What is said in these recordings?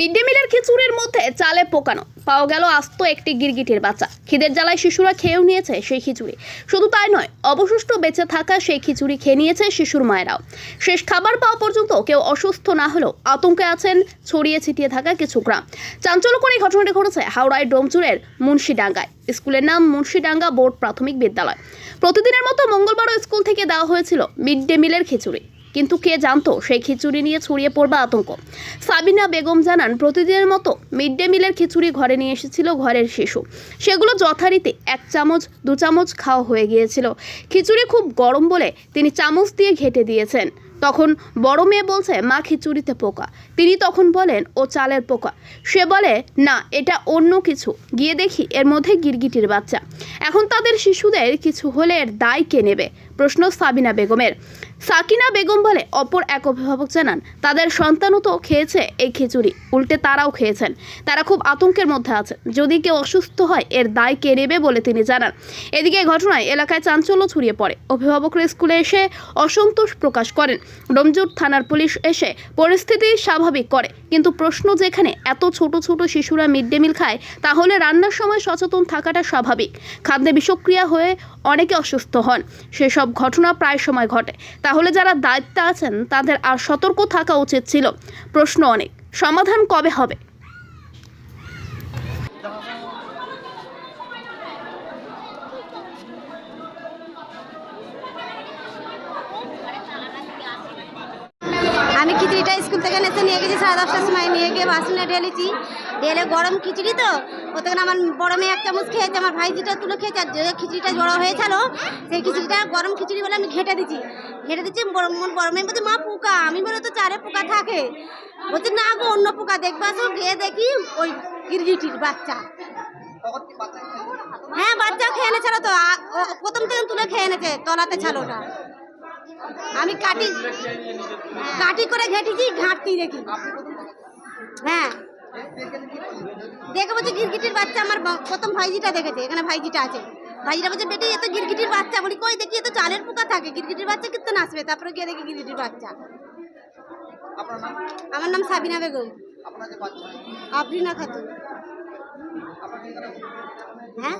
Mid day মিলের খিচুড়ির মধ্যে চালে পোকানো। পাওয়া গেল আস্ত একটি গিরগিটির বাচ্চা। খিদের জ্বালায় শিশুরা খেয়েও নিয়েছে সেই খিচুড়ি। শুধু তাই নয়, অবশিষ্ট বেঁচে থাকা সেই খিচুড়ি খেয়ে নিয়েছে শিশুর মায়েরাও। শেষ খাবার পাওয়া পর্যন্ত কেউ অসুস্থ না হলেও আতঙ্কে আছেন ছড়িয়ে ছিটিয়ে থাকা কিছু গ্রাম। চাঞ্চল্যকর এই ঘটনাটি ঘটেছে হাওড়ায় ডোমচুরের মুন্সিডাঙ্গায়। স্কুলের নাম মুন্সিডাঙ্গা বোর্ড প্রাথমিক বিদ্যালয়। প্রতিদিনের মতো মঙ্গলবারও স্কুল থেকে দেওয়া হয়েছিল মিড ডে মিলের খিচুড়ি। কিন্তু কে জানতো সেই খিচুড়ি নিয়ে ছড়িয়ে পড়বে আতঙ্ক? সাবিনা বেগম জানান, প্রতিদিনের মতো মিড ডে মিলের খিচুড়ি ঘরে নিয়ে এসেছিল ঘরের শিশু। সেগুলো যথারীতি এক চামচ, দু চামচ খাওয়া হয়ে গিয়েছিল। খিচুড়ি খুব গরম বলে তিনি চামচ দিয়ে ঘেটে দিয়েছেন। তখন বড় মেয়ে বলছে, মা খিচুড়িতে পোকা। তিনি তখন বলেন, ও চালের পোকা। সে বলে, না, এটা অন্য কিছু। গিয়ে দেখি, এর মধ্যে গিরগিটির বাচ্চা। এখন তাদের শিশুদের কিছু হলে এর দায় কে নেবে? প্রশ্ন সাবিনা বেগমের। সাকিনা বেগম বলে অপর এক অভিভাবক জানান, তাদের সন্তানও তো খেয়েছে এই খিচুড়ি। উল্টে তারাও খেয়েছেন। তারা খুব আতঙ্কের মধ্যে আছে যদি কেউ অসুস্থ হয়, এর দায় কে নেবে বলে তিনি জানান। এদিকে ঘটনায় এলাকায় চাঞ্চল্য ছড়িয়ে পড়ে। অভিভাবকরা স্কুলে এসে অসন্তোষ প্রকাশ করেন। ডোমজুর থানার পুলিশ এসে পরিস্থিতি স্বাভাবিক করে। কিন্তু প্রশ্ন যেখানে, এত ছোট ছোট শিশুরা মিড ডে মিল খায়, তাহলে রান্নার সময় সচেতন থাকাটা স্বাভাবিক। খাদ্যে বিষক্রিয়া হয়ে অনেকে অসুস্থ হন। সেসব ঘটনা প্রায় সময় ঘটে। তাহলে যারা দায়িত্বে আছেন, তাদের আর সতর্ক থাকা উচিত ছিল। প্রশ্ন অনেক। সমাধান কবে হবে আমি খিচুড়িটা স্কুল থেকে নেতে নিয়ে গেছি, সাড়ে দশটার সময় নিয়ে গিয়ে বাসনে ঢেলেছি। ঢেলে গরম খিচুড়ি তো ওখানে আমার বড় মেয়ে এক চামচ খেয়েছে, আমার ভাই ভাইজিটা তুলে খেয়েছে, আর যে খিচুড়িটা বড় হয়েছিল, সেই খিচুড়িটা গরম খিচুড়ি বলে আমি ঘেটে দিচ্ছি ঘেটে দিচ্ছি বড় মেয়ে বলছে, মা, পোকা। আমি বলে তো চারে পোকা থাকে। বলছি, না গো, অন্য পোকা, দেখবে আসো, গিয়ে দেখি ওই গিরগিটির বাচ্চা। হ্যাঁ বাচ্চা খেয়ে এনেছিল তো প্রথম থেকে তুলে খেয়ে এনেছে, তলাতে ছিল ওটা আমি কাটি কাটি করে ঘেটেছি ঘাঁটতি দেখি। হ্যাঁ। দেখে বলছে গিরগিটির বাচ্চা আমার প্রথম ভাইজিটা দেখেছে এখানে ভাইজিটা আছে। ভাইজিটা বলছে বেটি এত গিরগিটির বাচ্চা। বলি কই দেখি এত চালের পোকা থাকে গিরগিটির বাচ্চা কিন্তু নাচবে। তারপরে গিয়ে দেখি গিরগিটির বাচ্চা। আমার নাম সাবিনা বেগম। আপনার যে বাচ্চা? আফরিনা খাতুন। হ্যাঁ?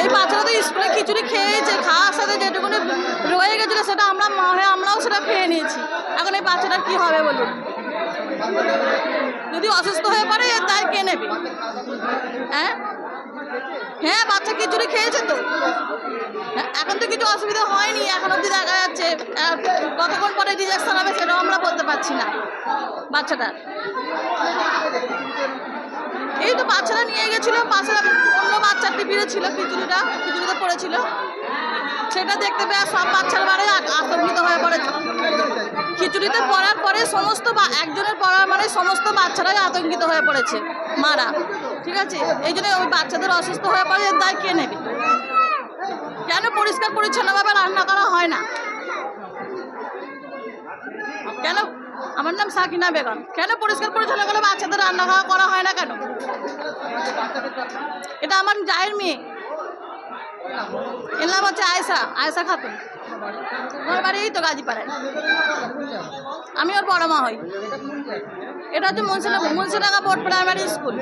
এই বাচ্চারা তো স্কুলে খিচুড়ি খেয়েছে খাওয়ার সাথে যেটুকুনি রয়ে গেছিল সেটা আমরা মা আমরাও সেটা খেয়ে নিয়েছি। এখন এই বাচ্চাটার কি হবে বলুন? যদি অসুস্থ হয়ে পড়ে দায় কে নেবে? হ্যাঁ? হ্যাঁ বাচ্চা খিচুড়ি খেয়েছে তো? হ্যাঁ, এখন তো কিছু অসুবিধা হয়নি এখন অব্দি দেখা যাচ্ছে কতক্ষণ পরে রিজেকশন হবে সেটাও আমরা বলতে পারছি না বাচ্চাটার। এই তো বাচ্চারা নিয়ে গেছিল পাশে অন্য বাচ্চার টিফিনে ছিল খিচুড়িটা, খিচুড়িতে পড়েছিল। সেটা দেখতে পেয়ে সব বাচ্চার বারে আতঙ্কিত হয়ে পড়েছে খিচুড়িতে পড়ার পরে সমস্ত একজনের পড়ার মানে সমস্ত বাচ্চারাই আতঙ্কিত হয়ে পড়েছে, মারা। ঠিক আছে? এই জন্য ওই বাচ্চাদের অসুস্থ হয়ে পড়ে দায় কে নেবে? কেন পরিষ্কার পরিচ্ছন্নভাবে রান্না করা হয় না? কেন আমার নাম সাকিনা বেগম। কেন পরিষ্কার পরিচ্ছন্ন করে বাচ্চাদের রান্না খাওয়া করা হয় না কেন? এটা আমার জায়ের মেয়ে। এর নাম হচ্ছে আয়সা আয়সা খাতুন। আমার বাড়ি এই তো গাজীপাড়ায়। আমি ওর বড় মা হই। এটা হচ্ছে মুন্সিনা মুন্সিনাগা বোর্ড প্রাইমারি স্কুল